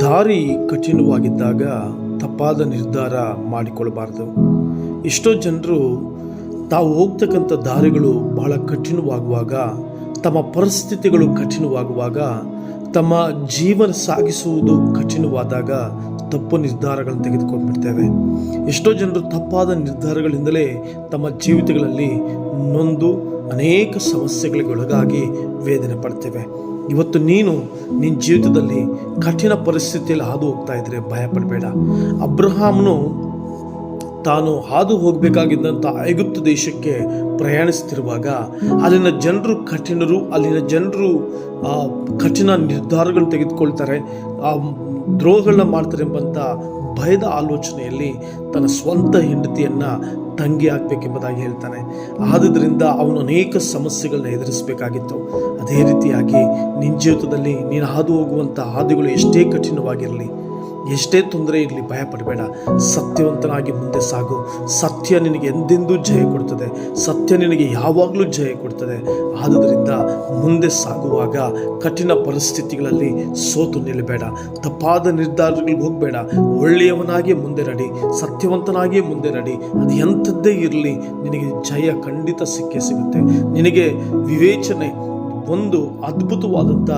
ದಾರಿ ಕಠಿಣವಾಗಿದ್ದಾಗ ತಪ್ಪಾದ ನಿರ್ಧಾರ ಮಾಡಿಕೊಳ್ಳಬಾರ್ದು. ಎಷ್ಟೋ ಜನರು ತಾವು ಹೋಗ್ತಕ್ಕಂಥ ದಾರಿಗಳು ಬಹಳ ಕಠಿಣವಾಗುವಾಗ, ತಮ್ಮ ಪರಿಸ್ಥಿತಿಗಳು ಕಠಿಣವಾಗುವಾಗ, ತಮ್ಮ ಜೀವನ ಸಾಗಿಸುವುದು ಕಠಿಣವಾದಾಗ ತಪ್ಪು ನಿರ್ಧಾರಗಳನ್ನು ತೆಗೆದುಕೊಂಡ್ಬಿಡ್ತೇವೆ. ಎಷ್ಟೋ ಜನರು ತಪ್ಪಾದ ನಿರ್ಧಾರಗಳಿಂದಲೇ ತಮ್ಮ ಜೀವಿತಗಳಲ್ಲಿ ನೊಂದು ಅನೇಕ ಸಮಸ್ಯೆಗಳಿಗೆ ಒಳಗಾಗಿ ವೇದನೆ ಪಡ್ತೇವೆ. ಇವತ್ತು ನೀನು ನಿನ್ನ ಜೀವಿತದಲ್ಲಿ ಕಠಿಣ ಪರಿಸ್ಥಿತಿಯಲ್ಲಿ ಹಾದು ಹೋಗ್ತಾ ಇದ್ರೆ ಭಯ ಪಡಬೇಡ ಅಬ್ರಹಾಮ್ನು ತಾನು ಹಾದು ಹೋಗಬೇಕಾಗಿದ್ದಂಥ ಐಗುಪ್ತ ದೇಶಕ್ಕೆ ಪ್ರಯಾಣಿಸ್ತಿರುವಾಗ ಅಲ್ಲಿನ ಜನರು ಕಠಿಣರು, ಅಲ್ಲಿನ ಜನರು ಕಠಿಣ ನಿರ್ಧಾರಗಳು ತೆಗೆದುಕೊಳ್ತಾರೆ. ಆ ದ್ರೋಹಗಳನ್ನ ಮಾಡ್ತಾರೆ ಎಂಬಂಥ ಭಯದ ಆಲೋಚನೆಯಲ್ಲಿ ತನ್ನ ಸ್ವಂತ ಹೆಂಡತಿಯನ್ನು ತಂಗಿ ಹಾಕಬೇಕೆಂಬುದಾಗಿ ಹೇಳ್ತಾನೆ. ಆದುದರಿಂದ ಅವನು ಅನೇಕ ಸಮಸ್ಯೆಗಳನ್ನ ಎದುರಿಸಬೇಕಾಗಿತ್ತು. ಅದೇ ರೀತಿಯಾಗಿ ನಿನ್ನ ಜೀವಿತದಲ್ಲಿ ನೀನು ಹಾದು ಹೋಗುವಂಥ ಹಾದಿಗಳು ಎಷ್ಟೇ ಕಠಿಣವಾಗಿರಲಿ, ಎಷ್ಟೇ ತೊಂದರೆ ಇರಲಿ, ಭಯ ಪಡಬೇಡ. ಸತ್ಯವಂತನಾಗಿ ಮುಂದೆ ಸಾಗು. ಸತ್ಯ ನಿನಗೆ ಎಂದೆಂದೂ ಜಯ ಕೊಡ್ತದೆ. ಸತ್ಯ ನಿನಗೆ ಯಾವಾಗಲೂ ಜಯ ಕೊಡ್ತದೆ. ಆದುದರಿಂದ ಮುಂದೆ ಸಾಗುವಾಗ ಕಠಿಣ ಪರಿಸ್ಥಿತಿಗಳಲ್ಲಿ ಸೋತು ನಿಲ್ಲಬೇಡ. ತಪ್ಪಾದ ನಿರ್ಧಾರಗಳಿಗೆ ಹೋಗಬೇಡ. ಒಳ್ಳೆಯವನಾಗಿ ಮುಂದೆ ನಡಿ ಸತ್ಯವಂತನಾಗಿ ಮುಂದೆ ನಡಿ. ಅದು ಎಂಥದ್ದೇ ಇರಲಿ, ನಿನಗೆ ಜಯ ಖಂಡಿತ ಸಿಕ್ಕೇ ಸಿಗುತ್ತೆ. ನಿನಗೆ ವಿವೇಚನೆ, ಒಂದು ಅದ್ಭುತವಾದಂಥ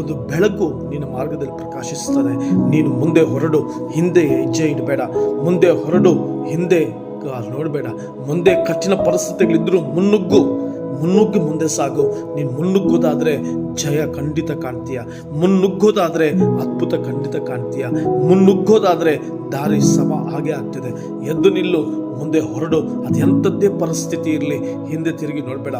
ಒಂದು ಬೆಳಕು ನಿನ್ನ ಮಾರ್ಗದಲ್ಲಿ ಪ್ರಕಾಶಿಸ್ತದೆ ನೀನು ಮುಂದೆ ಹೊರಡು, ಹಿಂದೆ ಹೆಜ್ಜೆ ಇಡಬೇಡ. ಮುಂದೆ ಹೊರಡು, ಹಿಂದೆ ನೋಡಬೇಡ. ಮುಂದೆ ಕಠಿಣ ಪರಿಸ್ಥಿತಿಗಳಿದ್ದರೂ ಮುನ್ನುಗ್ಗು. ಮುನ್ನುಗ್ಗಿ ಮುಂದೆ ಸಾಗು. ನೀನು ಮುನ್ನುಗ್ಗೋದಾದರೆ ಜಯ ಖಂಡಿತ ಕಾಣ್ತೀಯ. ಮುನ್ನುಗ್ಗೋದಾದರೆ ಅದ್ಭುತ ಖಂಡಿತ ಕಾಣ್ತೀಯ. ಮುನ್ನುಗ್ಗೋದಾದರೆ ದಾರಿ ಸಮ ಹಾಗೆ ಆಗ್ತಿದೆ. ಎದ್ದು ನಿಲ್ಲು, ಮುಂದೆ ಹೊರಡು. ಅದು ಎಂಥದ್ದೇ ಪರಿಸ್ಥಿತಿ ಇರಲಿ. ಹಿಂದೆ ತಿರುಗಿ ನೋಡಬೇಡ.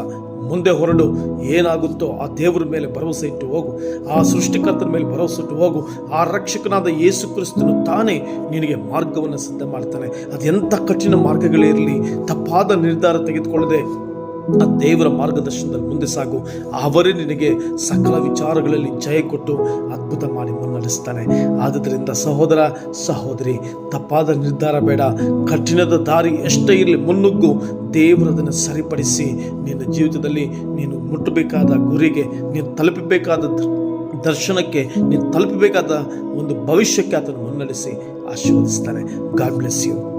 ಮುಂದೆ ಹೊರಡು. ಏನಾಗುತ್ತೋ ಆ ದೇವರ ಮೇಲೆ ಭರವಸೆ ಇಟ್ಟು ಹೋಗು. ಆ ಸೃಷ್ಟಿಕರ್ತನ ಮೇಲೆ ಭರವಸೆ ಇಟ್ಟು ಹೋಗು. ಆ ರಕ್ಷಕನಾದ ಯೇಸು ಕ್ರಿಸ್ತನು ತಾನೇ ನಿನಗೆ ಮಾರ್ಗವನ್ನು ಸಿದ್ಧ ಮಾಡ್ತಾನೆ ಅದೆಂಥ ಕಠಿಣ ಮಾರ್ಗಗಳೇ ಇರಲಿ ತಪ್ಪಾದ ನಿರ್ಧಾರ ತೆಗೆದುಕೊಳ್ಳದೆ ಆ ದೇವರ ಮಾರ್ಗದರ್ಶನದಲ್ಲಿ ಮುಂದೆ ಸಾಗು. ಅವರೇ ನಿನಗೆ ಸಕಲ ವಿಚಾರಗಳಲ್ಲಿ ಜಯ ಕೊಟ್ಟು ಅದ್ಭುತ ಮಾಡಿ ಮುನ್ನಡೆಸ್ತಾನೆ. ಆದ್ದರಿಂದ ಸಹೋದರ, ಸಹೋದರಿ, ತಪ್ಪಾದ ನಿರ್ಧಾರ ಬೇಡ. ಕಠಿಣದ ದಾರಿ ಎಷ್ಟೇ ಇರಲಿ, ಮುನ್ನುಗ್ಗು. ದೇವರದನ್ನು ಸರಿಪಡಿಸಿ ನಿನ್ನ ಜೀವಿತದಲ್ಲಿ ನೀನು ಮುಟ್ಟಬೇಕಾದ ಗುರಿಗೆ, ನೀನು ತಲುಪಬೇಕಾದ ದರ್ಶನಕ್ಕೆ, ನೀನು ತಲುಪಬೇಕಾದ ಒಂದು ಭವಿಷ್ಯಕ್ಕೆ ಆತನು ಮುನ್ನಡೆಸಿ ಆಶೀರ್ವದಿಸ್ತಾನೆ. God bless you